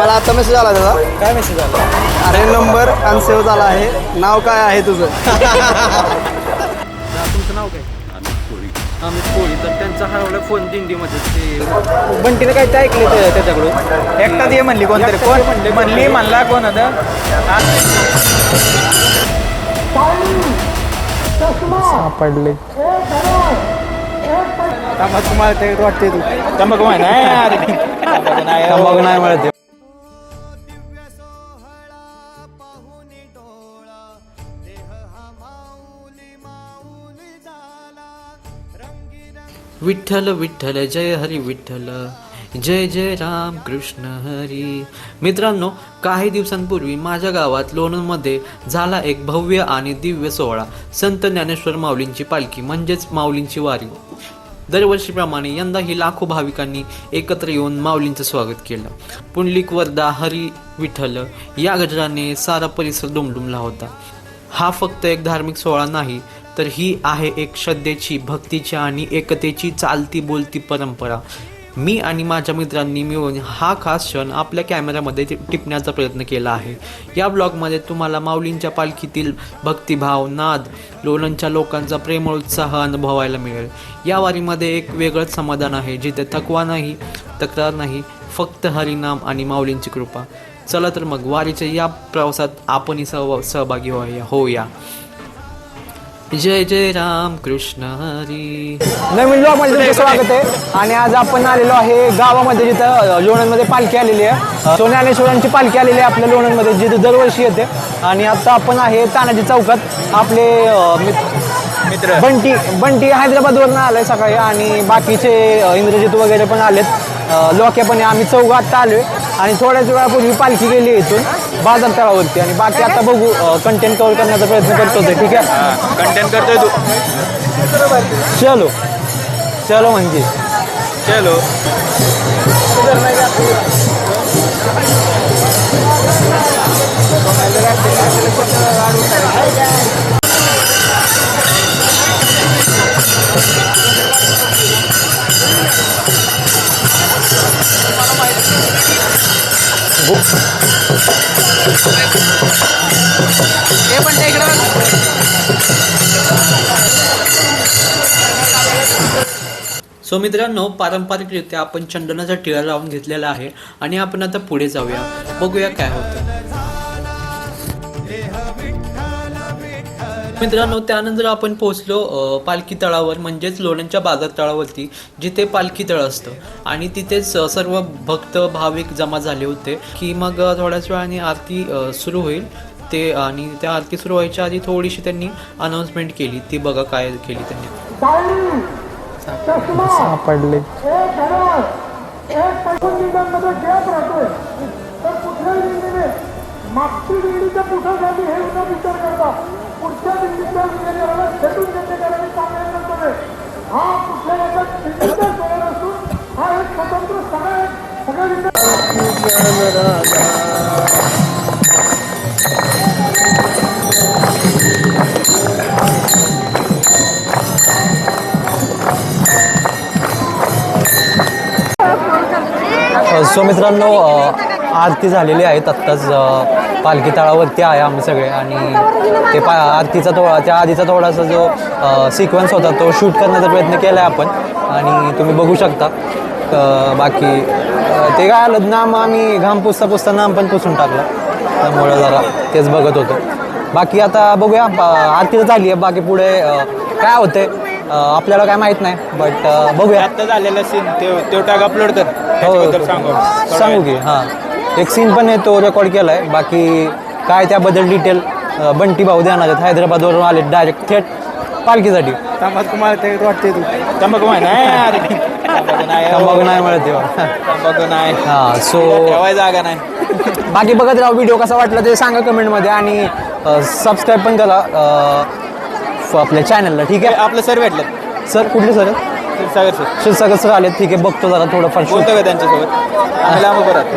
मला आता मेसेज आला त्याचा काय मेसेज आला? अरे नंबर अनसेव्ह झाला आहे. नाव काय आहे तुझं? तुमचं नाव काय? अमित कोळी. तर त्यांचा हरवला फोन दिंडीमध्ये ते बंटीने काय ते ऐकले ते- त्याच्याकडून? एकटा ये म्हणली कोणतरी. कोण? म्हणली म्हणला कोण होतं सापडले. तुम्हाला ते वाटते तू. तंबाखू माहिती नाही तंबाखू नाही मिळत. विठ्ठल विठ्ठल जय हरी विठ्ठल जय जय राम कृष्ण हरी. मित्रांनो काही दिवसांपूर्वी माझ्या गावात लोणंदमध्ये झाला एक भव्य आणि दिव्य सोहळा. संत ज्ञानेश्वर माऊलींची पालखी म्हणजेच माऊलींची वारी. दरवर्षीप्रमाणे यंदाही लाखो भाविकांनी एकत्र येऊन माऊलींचं स्वागत केलं. पुंडलिक वरदा हरी विठ्ठल या गजराने सारा परिसर दुमडुमला होता. हा फक्त एक धार्मिक सोहळा नाही तर ही आहे एक श्रद्धेची भक्तीची आणि एकतेची चालती बोलती परंपरा. मी आणि माझ्या मित्रांनी मिळून हा खास क्षण आपल्या कॅमेऱ्यामध्ये टिपण्याचा प्रयत्न केला आहे. या ब्लॉगमध्ये तुम्हाला माऊलींच्या पालखीतील भक्तिभाव नाद लोणंदच्या लोकांचा प्रेमळ उत्साह अनुभवायला मिळेल. या वारीमध्ये एक वेगळंच समाधान आहे जिथे थकवा नाही तक्रार नाही फक्त हरिनाम आणि माऊलींची कृपा. चला तर मग वारीच्या या प्रवासात आपणही सहभाग सहभागी होऊया होऊया. जय जय राम कृष्ण हरी. नवीन ब्लॉगमध्ये तुमचं स्वागत आहे. आणि आज आपण आलेलो आहे गावामध्ये जिथं लोणंदमध्ये पालखी आलेली आहे. तो ज्ञानेश्वरांची पालखी आलेली आहे आपल्या लोणंदमध्ये जिथं दरवर्षी येते. आणि आता आपण आहे तानाजी चौकात आपले मित्र. बंटी बंटी हैदराबादवरून आलाय सकाळी. आणि बाकीचे इंद्रजित वगैरे पण आलेत. अं, लोके पण. आम्ही चौघात आलोय. आणि थोड्याच वेळापूर्वी पालखी गेली इथून. बाजार तळावरती आणि बाकी आता बघू कंटेंट कव्हर करण्याचा प्रयत्न करतो ते, ठीक आहे? कंटेंट करतोय तू. चलो. चलो म्हणजे. चलो. सो मित्रांनो पारंपरिकरित्या आपण चंदनाचा टिळा लावून घेतलेला आहे आणि आपण आता पुढे जाऊया. बघूया काय होतं. मित्रांनो त्यानंतर आपण पोहोचलो पालखी तळावर म्हणजेच लोणंदच्या बाजार तळावरती जिथे पालखी तळ असतं. आणि तिथेच सर्व भक्त भाविक जमा झाले होते की मग थोड्याच वेळाने आरती सुरू होईल. ते आणि त्या आरती सुरू व्हायच्या आधी थोडीशी त्यांनी अनाऊन्समेंट केली. ती बघा काय केली त्यांनी. सापडले. मागची हे विचार करता. पुढच्या दिवशीच्या विचाराला भेटून घेतले कारण चांगले करतोय हा कुठल्या एका दिंडीचा सोहळा असून हा एक स्वतंत्र सण आहे सगळ्या सो मित्रांनो आरती झालेली आहेत आत्ताच पालखी तळावरती आहे आम्ही सगळे. आणि ते पा आरतीचा थोडा त्या आधीचा थोडासा जो सिक्वेन्स होता तो शूट करण्याचा प्रयत्न केला आहे आपण. आणि तुम्ही बघू शकता. बाकी ते काय आलं नाम आम्ही घाम पुसता पुसता नाम पण पुसून टाकलं. त्यामुळं जरा तेच बघत होतो. बाकी आता बघूया आरती तर झाली आहे. बाकी पुढे काय होते आपल्याला काय माहीत नाही. बट बघूया. आता झालेला सीन तो टाक अपलोड कर. सांगू हो. सांगू की हां. एक सीन पण आहे तो रेकॉर्ड केला आहे बाकी काय त्याबद्दल डिटेल बंटी भाऊ देणार आहेत. हैदराबादवरून आले डायरेक्ट थेट पालखीसाठी. तंबाखू वाटते तू. तंबाखू माहिती नाही. तंबाखू नाही. मिळत तेव्हा. तंबाखू नाही. हां सो जागा नाही. बाकी बघत राहा व्हिडिओ कसा वाटला ते सांगा कमेंटमध्ये आणि सबस्क्राईब पण करा आपल्या चॅनलला ठीक आहे? आपलं सर भेटलं सर कुठले sir Sagar sir Shirsagar sir आले ठीक आहे. बघतो जरा थोडंफार बोलतो का त्यांच्यासोबत? आम्ही लांब परत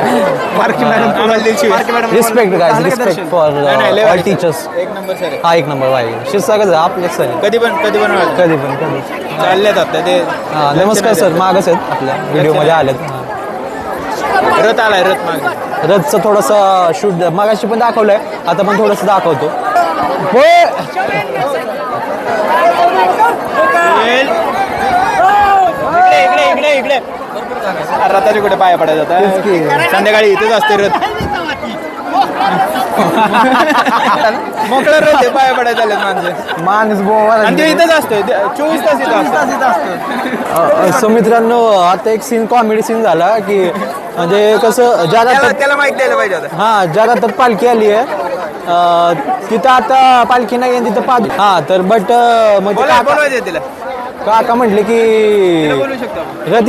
marquee madam respect guys respect for नाही, नाही, लय ऑल. टीचर्स एक नंबर सर. आहे हा एक नंबर वाई शिरसागर आपले सर. आहे. कधी पण कधी पण. कधी पण कधी चाललेत आपल्या ते हा नमस्कार सर मागच आहेत आपल्या व्हिडिओमध्ये आलेत. हा. रथ आलाय रथ मागे. रथचं थोडंसं शूट मगाशी पण दाखवलंय. आता पण थोडंसं दाखवतो. होय इकडे इकडे इकडे. रथाच्या कुठे पाया पडायचं. आता संध्याकाळी इथेच असते रथ. मोकळं रथ आहे पाया पडायचं आले माणसं. माणूस आणि ते इथेच असतोय ते चोवीस तास इथं असतो सो मित्रांनो आता एक सीन कॉमेडी सीन झाला की म्हणजे कसं ज्या त्याला रथात त्याला माहिती द्यायला पाहिजे आता. हा ज्या रथात पालखी आली आहे. अं, तिथं आता पालखी नाही आहे तिथं पाद हा तर बट बोला काका बोलवायचं तिला. काका म्हटले की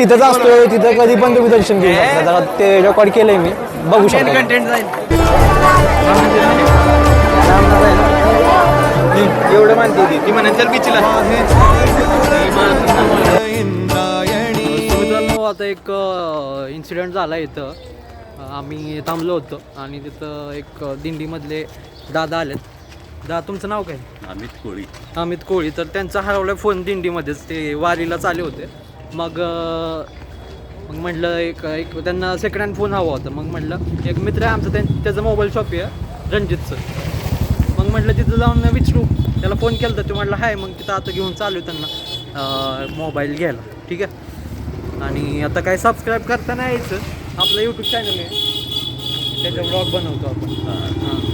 इथंच असतोय तिथं कधी पण तुम्ही दर्शन घेऊ शकता जरा ते रेकॉर्ड केलंय मी. बघू शकता. कंटेंट जाईल. एवढं मानते ती. ती म्हणेल चल बिचला आता एक इन्सिडेंट झाला इथं. आम्ही थांबलो होतो आणि तिथं एक दिंडीमधले दादा आलेत. दादा तुमचं नाव काय? अमित कोळी. अमित कोळी. तर त्यांचा हरवला फोन दिंडीमध्येच. ते वारीला चालले होते. मग मग म्हटलं एक एक त्यांना सेकंड हँड फोन हवा होता. मग म्हटलं एक मित्र आहे आमचं त्यां त्याचं मोबाईल शॉप आहे रणजितचं. मग म्हटलं तिथं जाऊन विचारू. त्याला फोन केला तर ते म्हटलं हाय. मग तिथं आता घेऊन चालू त्यांना मोबाईल घ्यायला. ठीक आहे? आणि आता काय सबस्क्राईब करताना यायचं. आपलं यूट्यूब चॅनल आहे. त्याचा ब्लॉग बनवतो आपण. हां.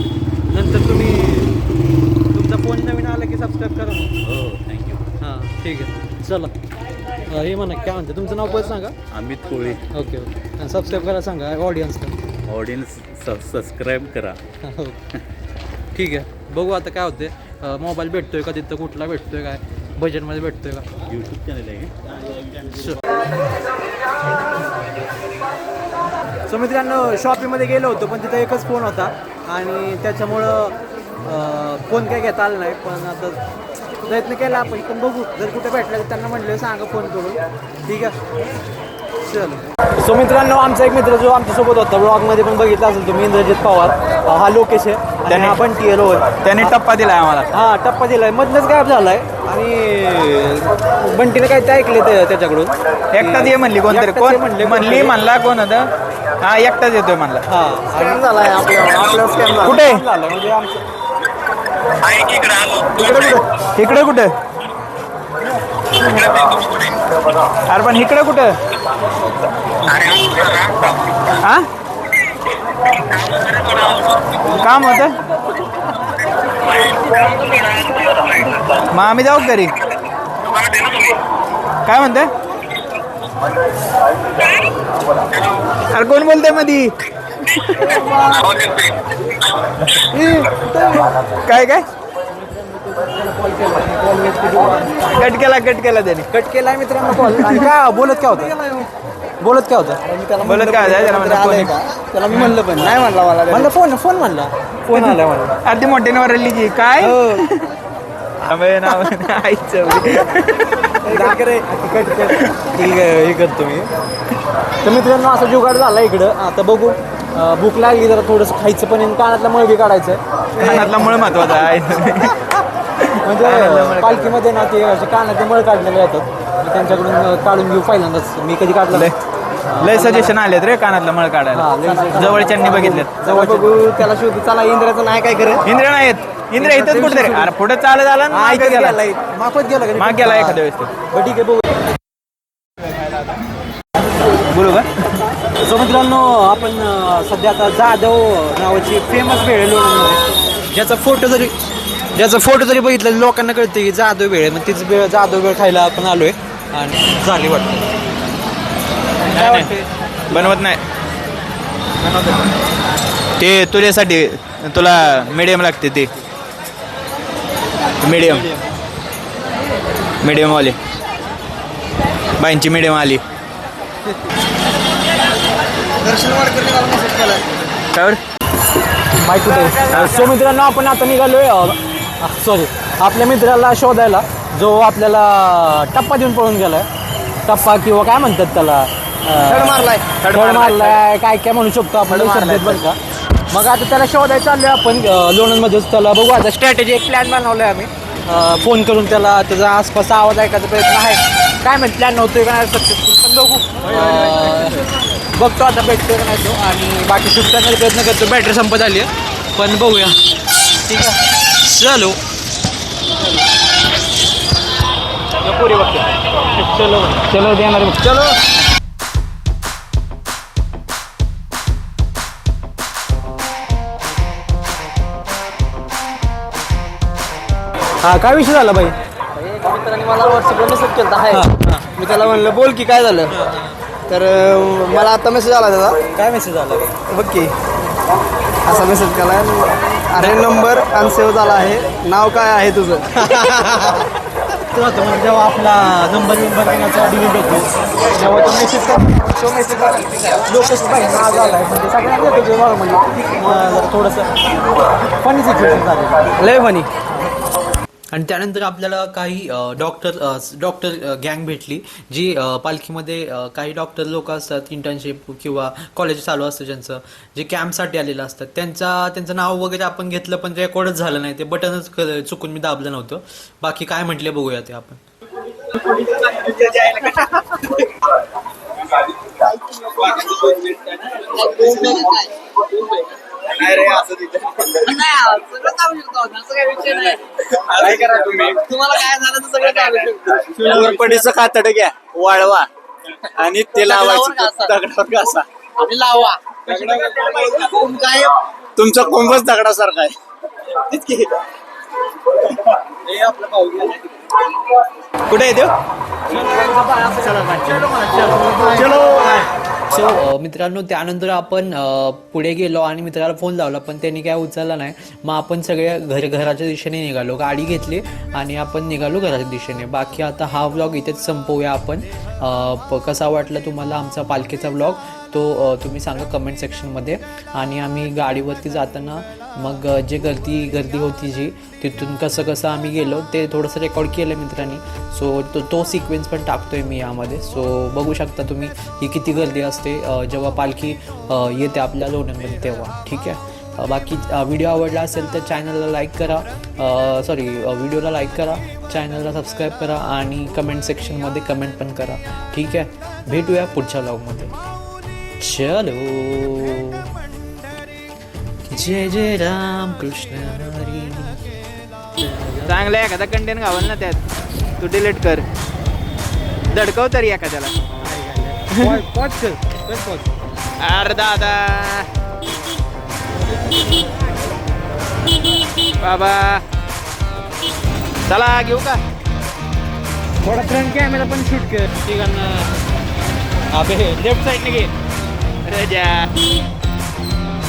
फोन नवीन आला की सबस्क्राईब करा हो थँक्यू हां ठीक आहे. चला. अं, हे म्हणा काय म्हणते? तुमचं नाव पण सांगा. अमित कोळी. ओके ओके आणि सबस्क्राईब करा सांगा. ऑडियन्सला ऑडियन्स सबस्क्राईब करा. हो. ठीक आहे. बघू आता काय होते मोबाईल भेटतोय का तिथं? कुठला भेटतोय काय? बजेटमध्ये भेटतोय का? यूट्यूब चॅनल आहे सो मित्रांनो शॉपिंगमध्ये गेलो होतो पण तिथं एकच फोन होता. आणि त्याच्यामुळं फोन काय घेता आला नाही पण आता प्रयत्न केला आपण पण बघू. जर कुठे भेटलं तर त्यांना म्हटलं सांगा फोन करून. ठीक आहे? चल. सो मित्रांनो आमचा एक मित्र जो आमच्यासोबत होता ब्लॉगमध्ये पण बघितला असेल तुम्ही इंद्रजित पवार. हा लोकेश आहे. आणि त्याने- हा पण टी एल त्याने टप्पा दिलाय आम्हाला. हा टप्पा दिलाय. मधनच गायब झालाय. आणि बंटीने काय ते ऐकले ते- त्याच्याकडून. एकटाच ये म्हणली कोणतरी. कोण म्हणले, म्हणली. म्हणला कोण होतं? हा एकटाच येतोय म्हणला. हा स्कॅम झालाय आपल्या आपला स्कॅम झाला. कुठे? झालं. म्हणजे आमचं इकडे कुठे? अरे पण इकडे कुठं? हा काम होत? मग आम्ही जाऊ घरी? काय म्हणते अरे कोण बोलतंय मधी? काय काय? कट केला कट केला त्याने. कट केलाय मित्रांनो कॉल काय बोलत काय होतं? बोलत काय होतं? बोलत काय होतं? त्याला म्हणलं आलंय फोन. का? त्याला मी म्हणलं पण नाही म्हणला मला. म्हणलं फोन फोन म्हणला. फोन आला म्हणला अरे ती मोठ्याने वरली की काय? हो. नाव आईचं कट करे, कट कर. आहे हे करतो मी. तर मित्रांनो असं जुगाड झाला इकडं. आता बघू. अं, भूक लागली जरा थोडंसं खायचं पण आहे, कानातला मळ बी काढायचं कानातला मुळे महत्त्वाचा आहे. म्हणजे पालखीमध्ये ना ते असे कानातले मळ काढलेले येतात मी त्यांच्याकडून अं, काढून घेऊ पहिल्यांदाच. मी कधी काढलं लय नाही. लय सजेशन आलेत रे कानातला मळ हा, लय काढायला suggestion. जवळच्यांनी बघितलेत. जवळ बघू त्याला शोधू. चला इंद्राचं नाही काय करत इंद्र नाहीत इंद्र इथंच कुठेतरी. अरे पुढे चालत आला ना हा, मागे गेला? माग गेला एखाद्या वेळेस तो. बरं, ठीक आहे बघू. मित्रांनो आपण सध्या आता जाधव नावाची फेमस आहे. लोणंदमध्ये ज्याचा फोटो जरी ज्याचा फोटो जरी बघितला लोकांना कळतं की जाधव आहे. मग तीच वेळ जाधव वेळ खायला आपण आलोय आणि झाली वाटतं. बनवत नाही. ते तुझ्यासाठी तुला मीडियम लागते ते. मीडियम मीडियम वाले. बाईंची मीडियम आली. दर्शन वाडकरने मला मेसेज केला काय माहिती सो मित्रांनो आपण आता निघालोय सॉरी आपल्या मित्राला शोधायला जो आपल्याला टप्पा देऊन पळून गेलाय. टप्पा किंवा काय म्हणतात त्याला? अं, मारलाय. थड मारलाय. काय काय म्हणू शकतो आपण बरं का मग आता त्याला शोधायला चाललोय आपण लोणंदमध्येच. त्याला बघू आता स्ट्रॅटेजी एक प्लॅन बनवलाय आम्ही. फोन करून त्याला त्याचा आसपास आवाज ऐकायचा प्रयत्न आहे. काय माहिती प्लॅन नव्हतोय का? सक्सेसफुल पण बघू. बघतो आता भेटतो का नाही तो. आणि बाकी शूट करण्याचा प्रयत्न करतो. बॅटरी संपत आली आहे. पण बघूया. ठीक आहे. चलो. पुरी बघतो. चलो. चलो देणार चलो. हा काय विषय झाला बाई? मित्रांनी मला व्हॉट्सअपला मेसेज केला आहे मी त्याला म्हणलं बोल की काय झालं? तर मला आता मेसेज आला त्याचा काय मेसेज आला? बघ की. असा मेसेज केला अरे नंबर अनसेव्ह झाला आहे. नाव काय आहे तुझं? तो म्हणजे जेव्हा आपला नंबर विंबर घेण्याचा डिलीट होतो तेव्हा तो मेसेज तो मेसेज लोकच पाहिजे आज आला आहे. म्हणजे सगळ्यांना येतो नॉर्मली थोडंसं फनी सिच्युएशन झाली. लय म्हणी आणि त्यानंतर आपल्याला काही डॉक्टर डॉक्टर गँग भेटली जी पालखीमध्ये काही डॉक्टर लोक असतात इंटर्नशिप किंवा कॉलेज चालू असतं ज्यांचं जे कॅम्पसाठी आलेलं असतात. त्यांचा त्यांचं नाव वगैरे आपण घेतलं पण रेकॉर्डच झालं नाही. ते बटनच क- चुकून मी दाबलं नव्हतं. बाकी काय म्हटले बघूया ते आपण. कोरपडीचं कातड घ्या वाळवा. आणि ते लावायचं. दगडावर घासा. आणि लावा. तुमचा कोंबच दगडासारखा आहे. इतकी. कुठे येतो चलो. सो मित्रांनो त्यानंतर आपण पुढे गेलो आणि मित्राला फोन लावला पण त्यांनी काय उचलला नाही. मग आपण सगळे घर घराच्या दिशेने निघालो. गाडी घेतली आणि आपण निघालो घराच्या दिशेने. बाकी आता हा व्लॉग इथेच संपवूया आपण. कसा वाटला तुम्हाला आमचा पालखीचा व्लॉग तो तुम्ही सांगा कमेंट सेक्शनमध्ये आणि आम्ही गाडीवरती जाताना मग जे गर्दी गर्दी होती जी तिथून कसं कसं आम्ही गेलो ते थोडंसं रेकॉर्ड केलं मित्रांनी. सो तो तो सिक्वेन्स पण टाकतो आहे मी यामध्ये. सो बघू शकता तुम्ही ही किती गर्दी असते जेव्हा पालखी येते आपल्या लोणंदमध्ये तेव्हा. ठीक आहे? बाकी व्हिडिओ आवडला असेल तर चॅनलला लाईक करा. सॉरी व्हिडिओला लाईक करा. चॅनलला सबस्क्राईब करा आणि कमेंट सेक्शनमध्ये कमेंट पण करा. ठीक आहे? भेटूया पुढच्या व्लॉगमध्ये चलो जय जय राम कृष्ण हरी चांगला एखादा कंटेंट घावल ना त्यात. तू डिलीट कर. दडकव तरी एखाद्याला. अरे दादा. बाबा. चला घेऊ का? थोडा फ्रंट कॅमेरा पण शूट कर. ठीक आहे ना. अबे लेफ्ट साईडने घे.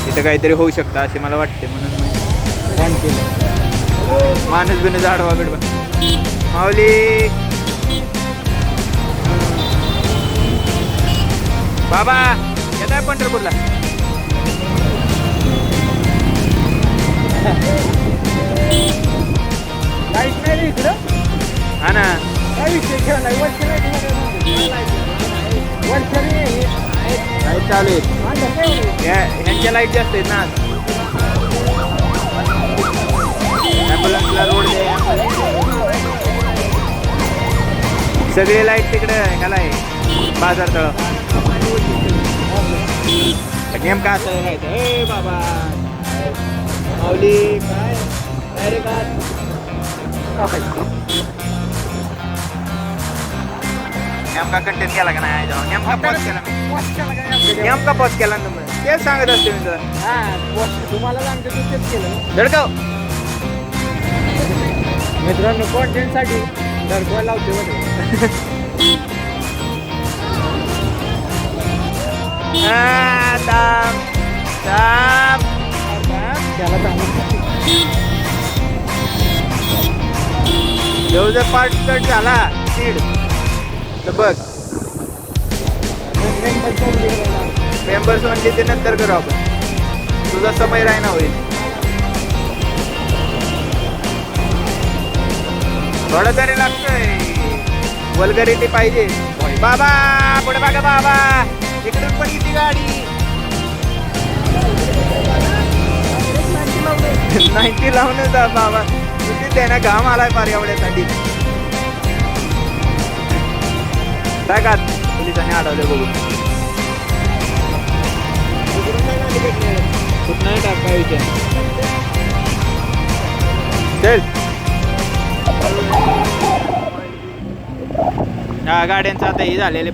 इथं काहीतरी होऊ शकतं असे मला वाटते म्हणून मी केलं. माणूस बिन झाडवा बिडवा. माऊली. बाबा येत आहे पंढरपूरला. हा ना. लाइट चालू आहे या- ह्यांच्या लाइट जास्त आहेत ना ॲम्ब्युलन्सला रोड दे सगळे लाइट तिकडे ह्याला आहे बाजार तळ. नेमका असं? राहायचं ए बाबा. माऊली काय? काय नेमका कंटेंट केला का नाही? याच्यावर? नेमका पॉज केला. मी नेमका पॉज केला ना तुम्ही तेच सांगत असते मी तुला. तुम्हाला धडकाव. मित्रांनो कॉन्टेंटसाठी धडकवा लावते थांब थांब. त्याला देव जर पार्ट कट झाला सीड बघ. मेंबर्स म्हणजे ते नंतर करू आपण. तुझा समय राहणार होईल. थोडं तरी लागतंय वलगरिटी पाहिजे. बाबा पुढे बघा बाबा. इकडून पण किती गाडी. नाईन्टी लावून जा बाबा. किती त्यांना घाम आलाय फार एवढ्यासाठी. टाकात. पोलिसांनी अडवले बघून. कुठं टाका विचार चल. ह्या गाड्यांचं आता हे झालेले